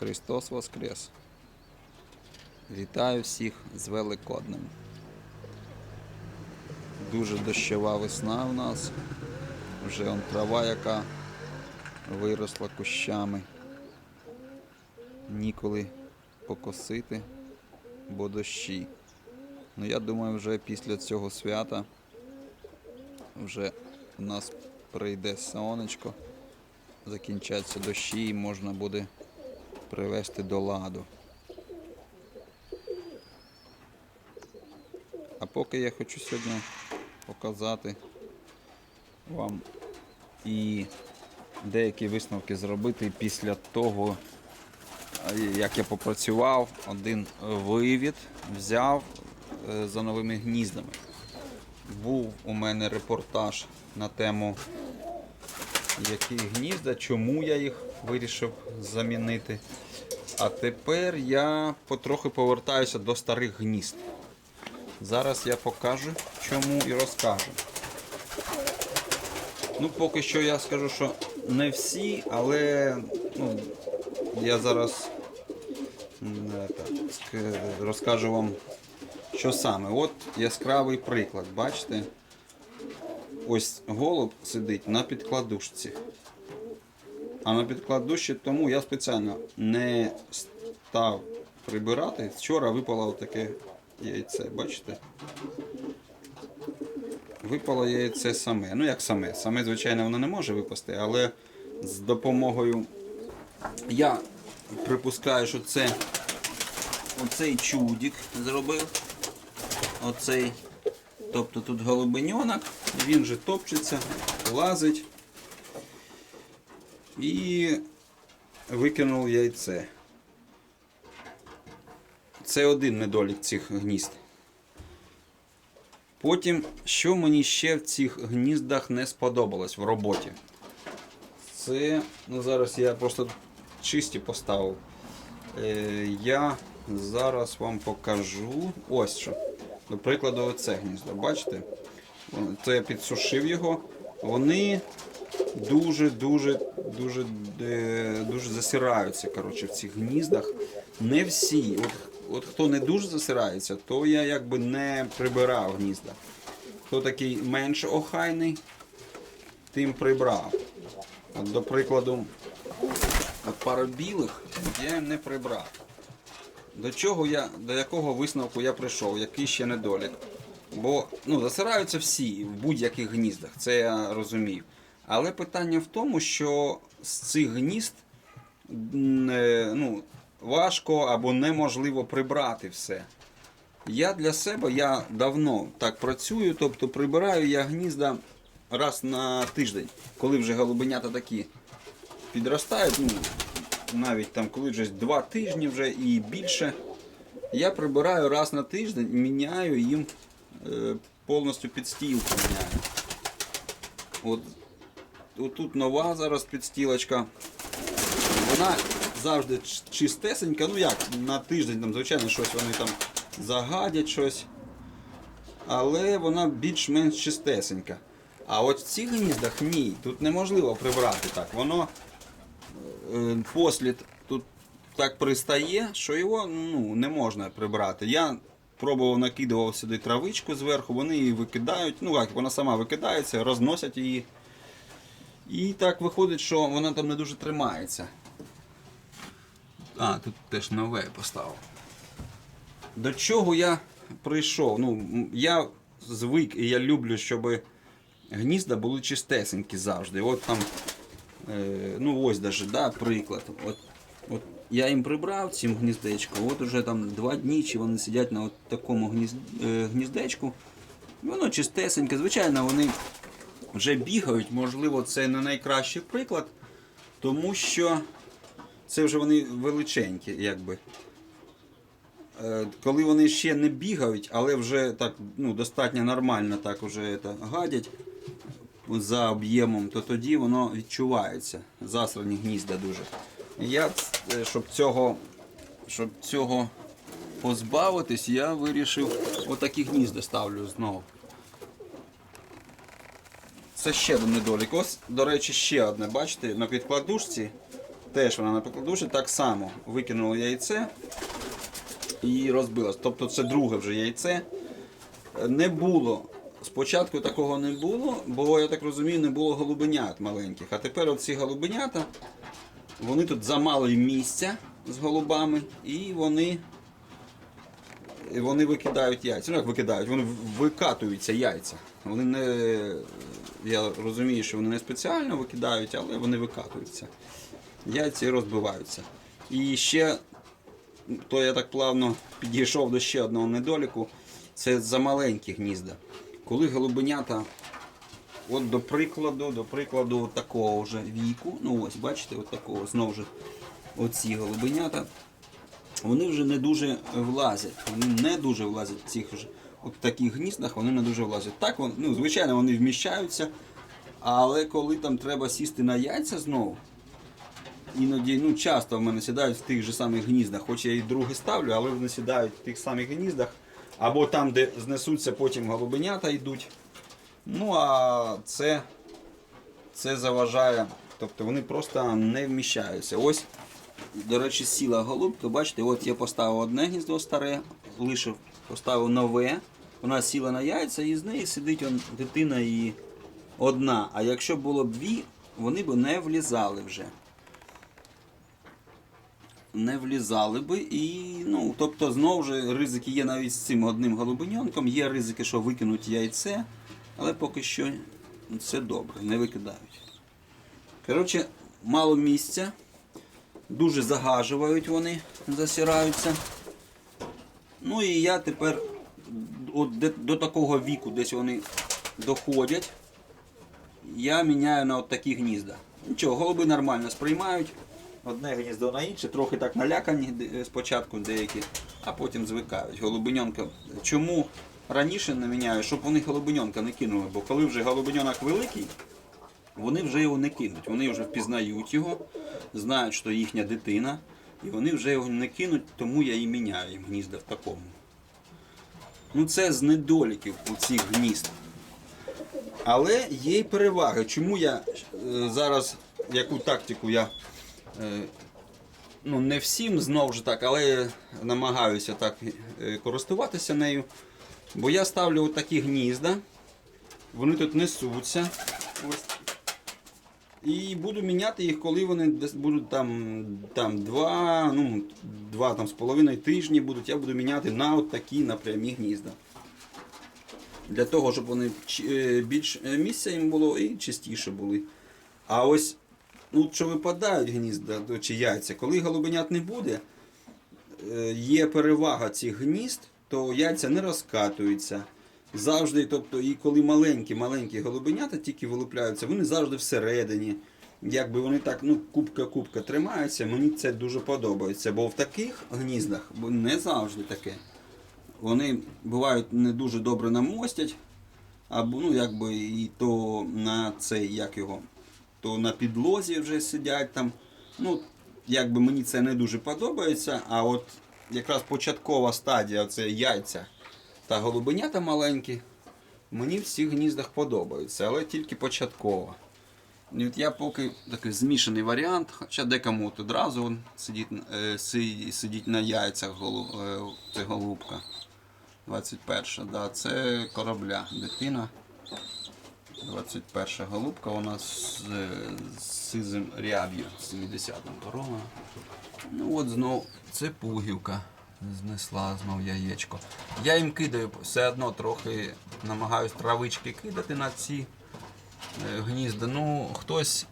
Христос Воскрес! Вітаю всіх з Великоднем. Дуже дощова весна у нас. Вже он трава, яка виросла кущами. Ніколи покосити, бо дощі. Ну я думаю, вже після цього свята вже у нас прийде сонечко, закінчаться дощі і можна буде привести до ладу. А поки я хочу сьогодні показати вам і деякі висновки зробити після того, як я попрацював, один вивід взяв е, за новими гніздами. Був у мене репортаж на тему які гнізда, чому я їх вирішив замінити. А тепер я потрохи повертаюся до старих гнізд. Зараз я покажу, чому і розкажу. Ну, поки що я скажу, що не всі, але ну, я зараз так, розкажу вам, що саме. От яскравий приклад, бачите? Ось голуб сидить на підкладушці. А на підкладушці тому я спеціально не став прибирати. Вчора випало таке яйце, бачите? Випало яйце саме. Ну як саме? Саме, звичайно, воно не може випасти, але з допомогою. Я припускаю, що це оцей чудик зробив. Оцей. Тобто тут голубеньонок, він же топчеться, лазить і викинув яйце. Це один недолік цих гнізд. Потім, що мені ще в цих гніздах не сподобалось в роботі. Це, ну зараз я просто чисті поставив. Е, я зараз вам покажу ось що. До прикладу, оце гніздо. Бачите? Це я підсушив його. Вони дуже, дуже, дуже, засираються коротше, в цих гніздах. Не всі. От, от хто не дуже засирається, то я якби не прибирав гнізда. Хто такий менш охайний, тим прибрав. От, до прикладу, от пару білих я не прибрав. До чого я, до якого висновку я прийшов, який ще недолік. Бо ну, засираються всі в будь-яких гніздах, це я розумію. Але питання в тому, що з цих гнізд е, ну, важко або неможливо прибрати все. Я для себе я давно так працюю, тобто прибираю я гнізда раз на тиждень, коли вже голубенята такі підростають, ну, навіть там коли вже два тижні вже і більше. Я прибираю раз на тиждень і міняю їм е, повністю підстілку. Міняю. От, тут нова зараз підстілочка. Вона завжди чистесенька, ну як, на тиждень, там, звичайно, щось вони там загадять щось. Але вона більш-менш чистесенька. А от в цих гніздах ні, тут неможливо прибрати так. Воно е, послід тут так пристає, що його ну, не можна прибрати. Я пробував накидував сюди травичку зверху, вони її викидають. Ну як, вона сама викидається, розносять її. І так виходить, що вона там не дуже тримається. А, тут теж нове поставив. До чого я прийшов? Ну, я звик і я люблю, щоб гнізда були чистесенькі завжди. От там, е, ну ось даже, да, приклад. От, от я їм прибрав цим гніздечко, от уже там два дні чи вони сидять на от такому е, гніздечку. Воно чистесеньке. Звичайно, вони вже бігають, можливо, це не найкращий приклад, тому що це вже вони величенькі, якби. Е, Коли вони ще не бігають, але вже так ну, достатньо нормально так уже це, гадять за об'ємом, то тоді воно відчувається. Засрані гнізда дуже. Я, е, щоб цього, щоб цього позбавитись, я вирішив отакі гнізда ставлю знову. Це ще один недолік. Ось, до речі, ще одне, бачите, на підкладушці теж вона на покладуші, так само викинула яйце і розбилась. Тобто це друге вже яйце. Не було. Спочатку такого не було, бо я так розумію, не було голубенят маленьких. А тепер оці голубенята, вони тут замало місця з голубами, і вони, вони викидають яйця. Ну як викидають, вони викатуються яйця. Вони не. Я розумію, що вони не спеціально викидають, але вони викатуються. Яйця розбиваються. І ще то я так плавно підійшов до ще одного недоліку. Це замаленькі гнізда. Коли голубенята, от до прикладу, до прикладу такого вже віку, ну ось бачите, от такого знову ж оці голубенята, вони вже не дуже влазять. Вони не дуже влазять в цих от таких гніздах, вони не дуже влазять. Так, вони, ну, звичайно, вони вміщаються, але коли там треба сісти на яйця знову, іноді ну, часто в мене сідають в тих же самих гніздах. Хоч я і друге ставлю, але вони сідають в тих самих гніздах. Або там, де знесуться потім голубенята йдуть. Ну а це, це заважає. Тобто вони просто не вміщаються. Ось, до речі, сіла голубка. Бачите, от я поставив одне гніздо старе, лишив, поставив нове. Вона сіла на яйця і з неї сидить он, дитина і одна. А якщо було б дві, вони б не влізали вже не влізали би. І, ну, тобто, знову ж ризики є навіть з цим одним голубеньонком, є ризики, що викинуть яйце, але поки що це добре, не викидають. Коротше, мало місця, дуже загажують вони, засираються. Ну і я тепер от до такого віку, десь вони доходять, я міняю на от такі гнізда. Нічого, голуби нормально сприймають. Одне гніздо на інше, трохи так налякані спочатку деякі, а потім звикають. Голубеньонка. Чому раніше не міняю, щоб вони голубеньонка не кинули? Бо коли вже голубеньонок великий, вони вже його не кинуть. Вони вже впізнають його, знають, що їхня дитина, і вони вже його не кинуть, тому я і міняю гнізда в такому. Ну це з недоліків у цих гнізд. Але є й переваги. Чому я е, зараз, яку тактику я е, ну, не всім знову ж так, але намагаюся так е, користуватися нею. Бо я ставлю такі гнізда, вони тут несуться. Ось. І буду міняти їх, коли вони будуть там, там два, ну, два там, з половиною тижні будуть, я буду міняти на от такі напрямі гнізда. Для того, щоб вони е, більш е, місця їм було і чистіше були. А ось, ну, що випадають гнізда чи яйця, коли голубенят не буде, е, є перевага цих гнізд, то яйця не розкатуються. Завжди, тобто, і коли маленькі, маленькі голубенята тільки вилупляються, вони завжди всередині. Якби вони так, ну, кубка-кубка тримаються, мені це дуже подобається. Бо в таких гніздах не завжди таке. Вони бувають не дуже добре намостять, або ну, якби і то на цей, як його, то на підлозі вже сидять там. Ну, якби мені це не дуже подобається, а от якраз початкова стадія це яйця та голубенята маленькі, мені в цих гніздах подобаються, але тільки початково. От я поки такий змішаний варіант, хоча декому от одразу сидить, е, сидить на яйцях це голубка. 21, да, це корабля. Дитина. 21 голубка у нас з, сизим ряб'ю 70-м корона. Ну от знов це пугівка. Знесла знов яєчко. Я їм кидаю все одно трохи намагаюсь травички кидати на ці е, гнізда. Ну, хтось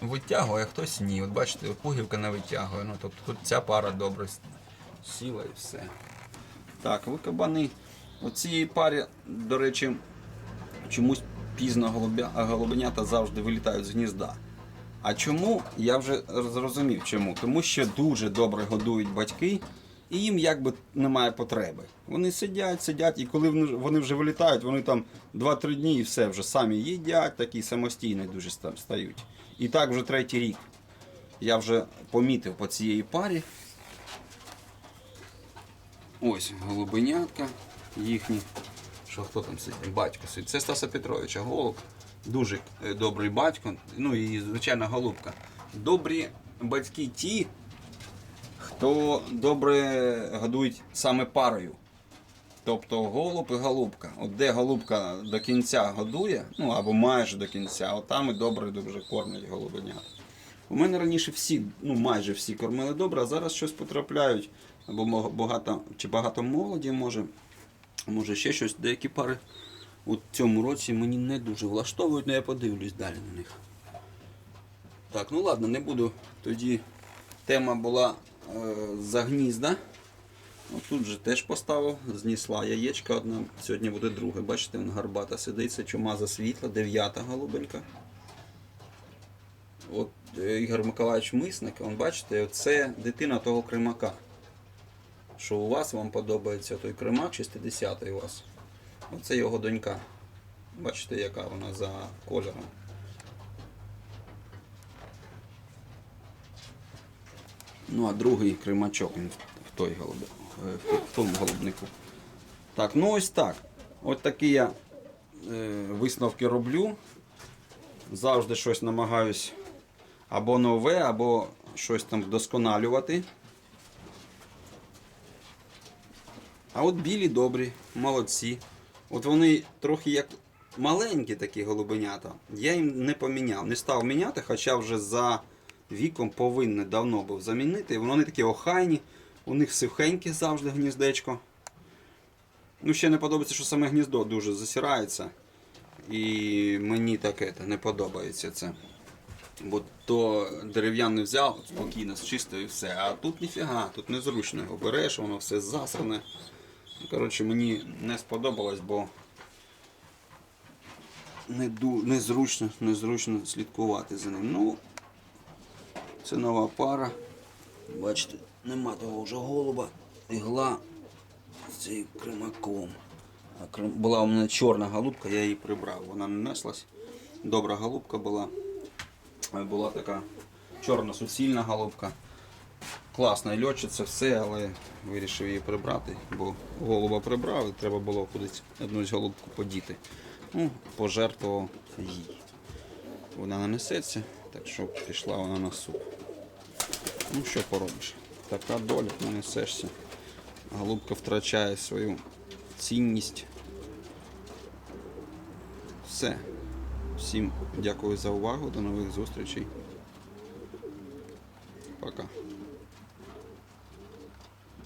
витягує, а хтось ні. От бачите, пугівка не витягує. Ну, тобто тут ця пара добре сіла і все. Так, ви кабани. У цій парі, до речі, чомусь пізно голубя, голубенята завжди вилітають з гнізда. А чому? Я вже зрозумів чому. Тому що дуже добре годують батьки, і їм якби немає потреби. Вони сидять, сидять, і коли вони- вже вилітають, вони там 2-3 дні і все вже самі їдять, такі самостійні дуже стають. І так вже третій рік. Я вже помітив по цієї парі. Ось голубенятка їхні. Що хто там сидить? Батько сидить. Це Стаса Петровича, голуб. Дуже е, добрий батько. Ну і звичайно голубка. Добрі батьки ті, хто добре годують саме парою. Тобто голуб і голубка. От де голубка до кінця годує, ну або майже до кінця, от там і добре дуже кормять голубенят. У мене раніше всі, ну майже всі кормили добре, а зараз щось потрапляють. Або багато, чи багато молоді може, може ще щось. Деякі пари у цьому році мені не дуже влаштовують, але я подивлюсь далі на них. Так, ну ладно, не буду. Тоді тема була за гнізда. Тут же теж поставив, знісла яєчка одна, сьогодні буде друге. Бачите, він гарбата сидить, це чумаза світла, дев'ята голубенька. От е, Ігор Миколаївич Мисник, он, бачите, це дитина того кримака. Що у вас вам подобається той кримак 60-й у вас. Оце його донька. Бачите, яка вона за кольором. Ну, а другий кримачок він в той голуб... е, в тому голубнику. Так, ну ось так. От такі я е, висновки роблю. Завжди щось намагаюсь або нове, або щось там вдосконалювати. А от білі добрі, молодці. От вони трохи як маленькі такі голубенята. Я їм не поміняв, не став міняти, хоча вже за віком повинен давно був замінити. Вони такі охайні, у них сухеньке завжди гніздечко. Ну, ще не подобається, що саме гніздо дуже засирається. І мені таке не подобається це. Бо то дерев'яний взяв, спокійно зчистив і все. А тут ніфіга, тут незручно його береш, воно все засране. Ну, Коротше, мені не сподобалось, бо не ду, незручно, незручно слідкувати за ним. Ну, це нова пара. Бачите, нема того вже голуба. Ігла з цим кримаком. Крим- Була у мене чорна голубка, я її прибрав. Вона не неслась. Добра голубка була. Е, Була така чорна суцільна голубка. Класна льотчиця, все, але вирішив її прибрати, бо голуба прибрав і треба було кудись одну з голубку подіти. Ну, пожертвував їй. Вона не несеться, так що пішла вона на суп. Ну що поробиш? Така доля, не. Голубка втрачає свою цінність. Все. Всім дякую за увагу. До нових зустрічей. Пока.